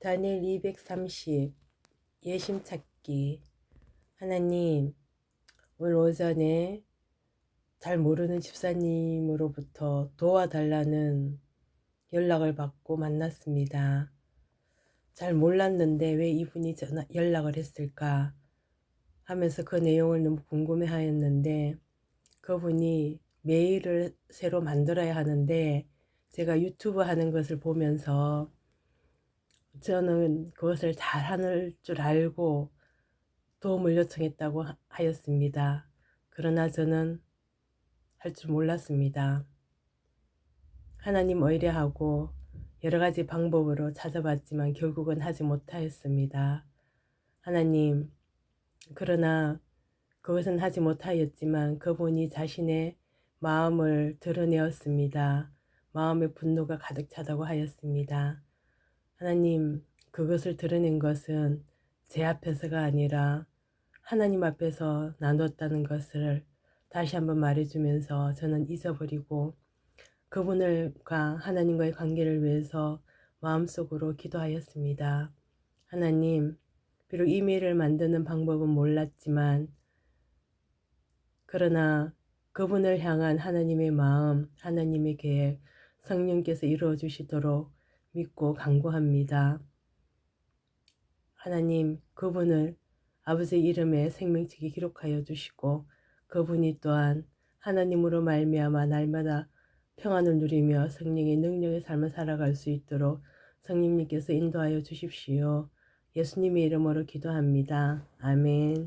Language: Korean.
다니엘 230 예심 찾기 하나님 오늘 오전에 잘 모르는 집사님으로부터 도와달라는 연락을 받고 만났습니다. 잘 몰랐는데 왜 이분이 전화, 연락을 했을까 하면서 그 내용을 너무 궁금해 하였는데 그분이 메일을 새로 만들어야 하는데 제가 유튜브 하는 것을 보면서 저는 그것을 잘 하는 줄 알고 도움을 요청했다고 하- 하였습니다. 그러나 저는 할 줄 몰랐습니다. 하나님 의뢰하고 여러 가지 방법으로 찾아봤지만 결국은 하지 못하였습니다. 하나님, 그러나 그것은 하지 못하였지만 그분이 자신의 마음을 드러내었습니다. 마음의 분노가 가득 차다고 하였습니다. 하나님, 그것을 드러낸 것은 제 앞에서가 아니라 하나님 앞에서 나눴다는 것을 다시 한번 말해주면서 저는 잊어버리고 그분을과 하나님과의 관계를 위해서 마음속으로 기도하였습니다. 하나님, 비록 이메일을 만드는 방법은 몰랐지만 그러나 그분을 향한 하나님의 마음, 하나님의 계획, 성령께서 이루어 주시도록 믿고 간구합니다. 하나님, 그분을 아버지 이름에 생명책에 기록하여 주시고 그분이 또한 하나님으로 말미암아 날마다 평안을 누리며 성령의 능력의 삶을 살아갈 수 있도록 성령님께서 인도하여 주십시오. 예수님의 이름으로 기도합니다. 아멘.